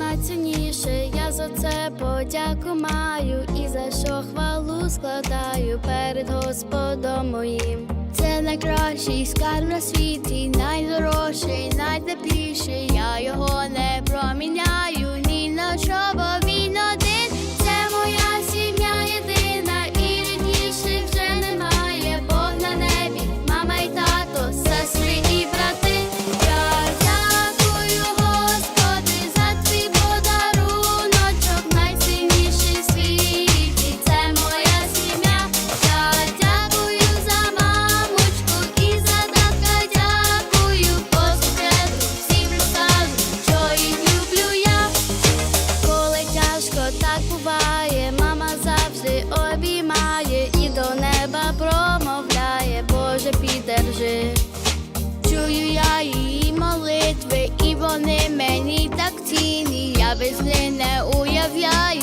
найцінніше, я за це подяку маю і за що хвалу складаю перед Господом моїм. Це найкращий скарб на світі, найдорожчий, найтепліший, я його не проміняю. Вони мені так цінні. Я без них не уявляю